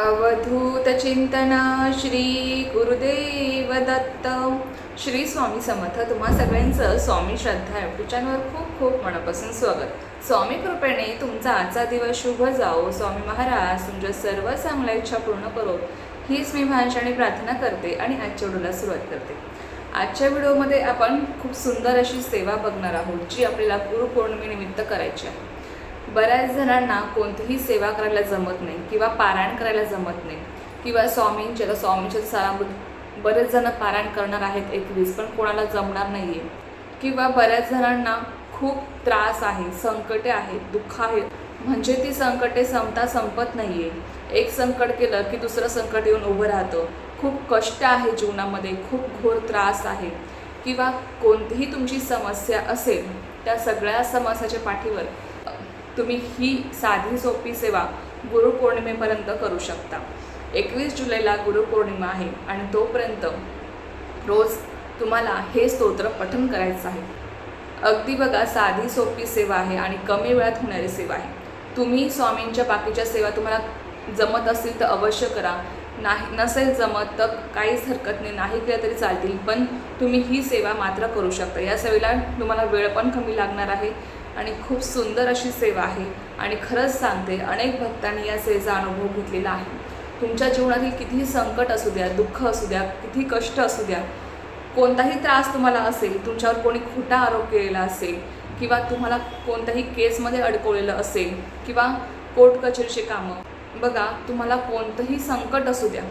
अवधूत चिंतना श्री गुरुदेव दत्त. श्री स्वामी समर्थ. तुम्हा सगळ्यांचं स्वामी श्रद्धा यूट्यूब चॅनलवर खूप खूप मनापासून स्वागत. स्वामी कृपेने तुमचा आजचा दिवस शुभ जाओ स्वामी महाराज तुमच्या सर्व चांगल्या इच्छा पूर्ण करो. हीच मी भाषाने प्रार्थना करते आणि आजच्या व्हिडिओला सुरुवात करते. आजच्या व्हिडिओमध्ये आपण खूप सुंदर अशी सेवा बघणार आहोत जी आपल्याला गुरुपौर्णिमेनिमित्त करायची आहे. बऱ्याच जणांना कोणतीही सेवा करायला जमत नाही किंवा पारायण करायला जमत नाही. किंवा स्वामींचे तर स्वामींचे सारामृत बरेच जण पारायण करणार आहेत एकवीस पण कोणाला जमणार नाही आहे किंवा बऱ्याच जणांना खूप त्रास आहे संकटे आहेत दुःख आहेत म्हणजे ती संकटे संपता संपत नाही आहे एक संकट केलं की दुसरं संकट येऊन उभं राहतं. खूप कष्ट आहे जीवनामध्ये खूप घोर त्रास आहे. किंवा कोणतीही तुमची समस्या असेल त्या सगळ्या समस्याच्या पाठीवर तुम्ही ही साधी सोपी सेवा गुरुपौर्णिमेपर्यंत करू शकता. एकवीस जुलैला गुरुपौर्णिमा आहे आणि तोपर्यंत रोज तुम्हाला हे स्तोत्र पठण करायचं आहे. अगदी बघा साधी सोपी सेवा आहे आणि कमी वेळात होणारी सेवा आहे. तुम्ही स्वामींच्या बाकीच्या सेवा तुम्हाला जमत असतील तर अवश्य करा. नाही नसेल जमत तर काहीच हरकत नाही नाही केलं तरी चालतील पण तुम्ही ही सेवा मात्र करू शकता. या सेवेला तुम्हाला वेळ पण कमी लागणार आहे. आणि खूप सुंदर अशी सेवा आहे. आणि खरंच सांगते अनेक भक्तांनी या सेवेचा अनुभव घेतलेला आहे. तुमच्या जीवनातील कितीही संकट असू द्या दुःख असू द्या किती कष्ट असू द्या कोणताही त्रास तुम्हाला असेल तुमच्यावर कोणी खोटा आरोप केलेला असेल किंवा तुम्हाला कोणत्याही केसमध्ये अडकवलेलं असेल किंवा कोर्ट कचेरीचे कामं बघा तुम्हाला कोणतंही संकट असू द्या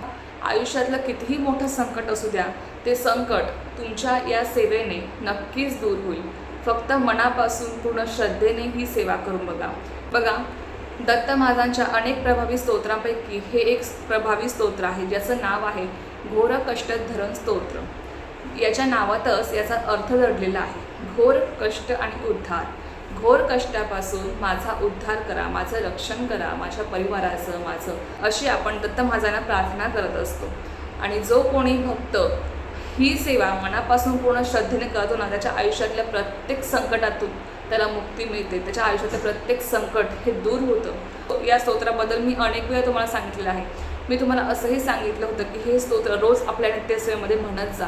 आयुष्यातलं कितीही मोठं संकट असू द्या ते संकट तुमच्या या सेवेने नक्कीच दूर होईल. फक्त मनापासून पूर्ण श्रद्धेने ही सेवा करून बघा. बघा दत्त महाराजांच्या अनेक प्रभावी स्तोत्रांपैकी हे एक प्रभावी स्तोत्र आहे ज्याचं नाव आहे घोर कष्ट धरण स्तोत्र. याच्या नावातच याचा अर्थ दडलेला आहे. घोर कष्ट आणि उद्धार. घोर कष्टापासून माझा उद्धार करा माझं रक्षण करा माझ्या परिवाराचं माझं अशी आपण दत्त महाराजांना प्रार्थना करत असतो. आणि जो कोणी भक्त ही सेवा मनापासून पूर्ण श्रद्धेने करतो ना त्याच्या आयुष्यातल्या प्रत्येक संकटातून त्याला मुक्ती मिळते. त्याच्या आयुष्यातलं प्रत्येक संकट हे दूर होतं. या स्तोत्राबद्दल मी अनेक वेळा तुम्हाला सांगितलेलं आहे. मी तुम्हाला असंही सांगितलं होतं की हे स्तोत्र रोज आपल्या नित्यसेवेमध्ये म्हणत जा.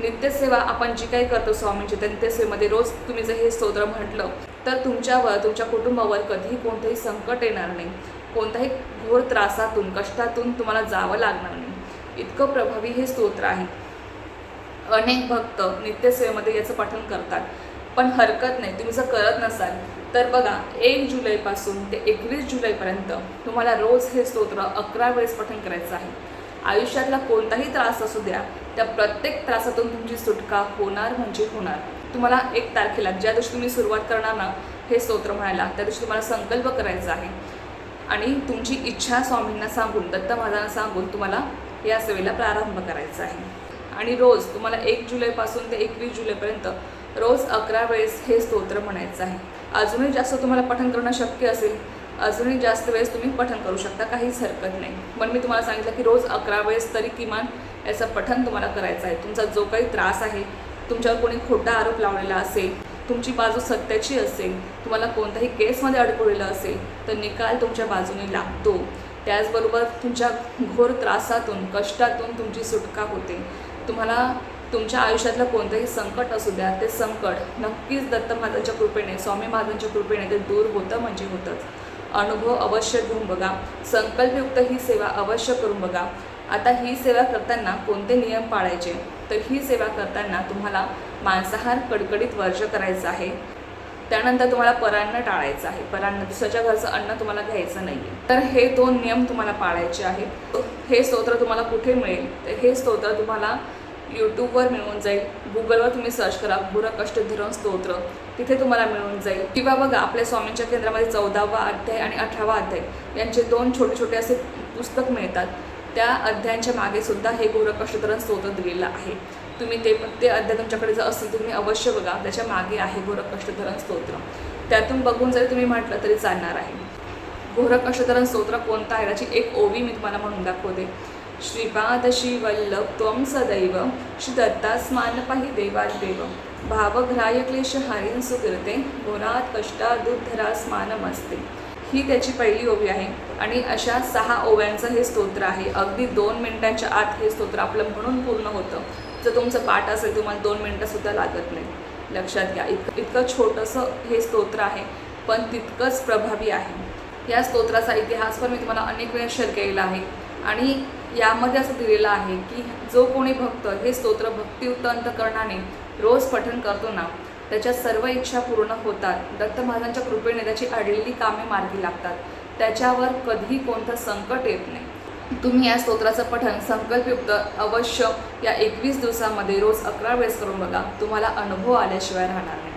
नित्यसेवा आपण जी काही करतो स्वामींची त्या नित्यसेवेमध्ये रोज तुम्ही जर हे स्तोत्र म्हटलं तर तुमच्यावर तुमच्या कुटुंबावर कधीही कोणतंही संकट येणार नाही. कोणत्याही घोर त्रासातून कष्टातून तुम्हाला जावं लागणार नाही. इतकं प्रभावी हे स्तोत्र आहे. अनेक भक्त नित्यसेवेमध्ये याचं पठण करतात. पण हरकत नाही तुम्ही जर करत नसाल तर बघा एक जुलैपासून ते एकवीस जुलैपर्यंत तुम्हाला रोज हे स्तोत्र अकरा वेळेस पठण करायचं आहे. आयुष्यातला कोणताही त्रास असू द्या त्या प्रत्येक त्रासातून तुमची सुटका होणार म्हणजे होणार. तुम्हाला एक तारखेला ज्या दिवशी तुम्ही सुरुवात करणार ना हे स्तोत्र म्हणायला त्या दिवशी तुम्हाला संकल्प करायचा आहे. आणि तुमची इच्छा स्वामींना सांगून दत्त महाराजांना सांगून तुम्हाला या सेवेला प्रारंभ करायचा आहे. आणि रोज तुम्हाला एक जुलैपासून ते एकवीस जुलैपर्यंत रोज अकरा वेळेस हे स्तोत्र म्हणायचं आहे. अजूनही जास्त तुम्हाला पठण करणं शक्य असेल अजूनही जास्त वेळेस तुम्ही पठण करू शकता काहीच हरकत नाही. पण मी तुम्हाला सांगितलं की रोज अकरा वेळेस तरी किमान याचं पठण तुम्हाला करायचं आहे. तुमचा जो काही त्रास आहे तुमच्यावर कोणी खोटा आरोप लावलेला असेल तुमची बाजू सत्याची असेल तुम्हाला कोणत्याही केसमध्ये अडकवलेलं असेल तर निकाल तुमच्या बाजूने लागतो. त्याचबरोबर तुमच्या घोर त्रासातून कष्टातून तुमची सुटका होते. तुम्हाला तुमच्या आयुष्यातलं कोणतंही संकट असू द्या ते संकट नक्कीच दत्त महाराजांच्या कृपेने स्वामी महाराजांच्या कृपेने ते दूर होतं म्हणजे होतंच. अनुभव अवश्य घेऊन बघा. संकल्पयुक्त ही सेवा अवश्य करून बघा. आता ही सेवा करताना कोणते नियम पाळायचे? तर ही सेवा करताना तुम्हाला मांसाहार कडकडीत वर्ज करायचं आहे. त्यानंतर तुम्हाला परान्न टाळायचं आहे. परान्न दुसऱ्याच्या घरचं अन्न तुम्हाला घ्यायचं नाही आहे तर हे दोन नियम तुम्हाला पाळायचे आहेत. हे स्तोत्र तुम्हाला कुठे मिळेल? तर हे स्तोत्र तुम्हाला यूट्यूबवर मिळून जाईल. गुगलवर तुम्ही सर्च करा गुर कष्टधरण स्तोत्र. तिथे तुम्हाला मिळून जाईल. किंवा बघा आपल्या स्वामींच्या केंद्रामध्ये चौदावा अध्याय आणि अठरावा अध्याय यांचे दोन छोटे छोटे असे पुस्तक मिळतात. त्या अध्यायांच्या मागे सुद्धा हे गुर स्तोत्र दिलेलं आहे. तुम्ही ते ते अध्याय तुमच्याकडे जर असतील तुम्ही अवश्य बघा. त्याच्यामागे आहे घोर स्तोत्र. त्यातून बघून जरी तुम्ही म्हटलं तरी चालणार आहे. घोर स्तोत्र कोणता आहे? त्याची एक ओवी मी तुम्हाला म्हणून दाखवते. श्रीपाद वल्लभ त्वं सदैव श्री दत्तास्मान पाहि देवादेव भावघ्राय क्लेश हारीन सुकृते घोरात कष्टा दुर्धरा स्मानमस्ते ही त्याची पहिली ओवी आहे. आणि अशा सहा ओव्यांचं हे स्तोत्र आहे. अगदी दोन मिनटांच्या आत हे स्तोत्र आपलं म्हणून पूर्ण होतं. जर तुमचं पाठ असेल तुम्हाला दोन मिनटंसुद्धा लागत नाही. लक्षात घ्या इत इतकं छोटंसं हे स्तोत्र आहे पण तितकंच प्रभावी आहे. या स्तोत्राचा इतिहास पण मी तुम्हाला अनेक वेळा शेअर केलेला आहे. आणि यामध्ये असं दिलेलं आहे की जो कोणी भक्त हे स्तोत्र भक्तियुक्त अंतकरणाने रोज पठण करतो ना त्याच्या सर्व इच्छा पूर्ण होतात. दत्त महाराजांच्या कृपेने त्याची अडलेली कामे मार्गी लागतात. त्याच्यावर कधीही कोणतं संकट येत नाही. तुम्ही या स्तोत्राचं पठण संकल्पयुक्त अवश्य या एकवीस दिवसामध्ये रोज अकरा वेळेस करून बघा. तुम्हाला अनुभव आल्याशिवाय राहणार नाही.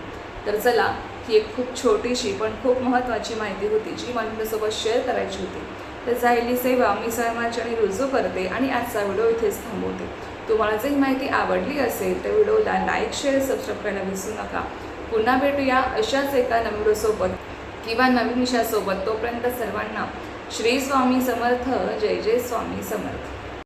तर चला ही एक खूप छोटीशी पण खूप महत्त्वाची माहिती होती जी मला तुमच्यासोबत शेअर करायची होती. तर जायली सेवा मी आणि रुजू करते आणि आजचा व्हिडिओ इथेच थांबवते. तुम्हाला जर माहिती आवडली असेल तर व्हिडिओला लाईक शेअर सबस्क्राईब करायला विसरू नका. पुन्हा भेटूया अशाच एका नवीन किंवा नवीन विषयासोबत. तोपर्यंत सर्वांना श्री स्वामी समर्थ जय जय स्वामी समर्थ.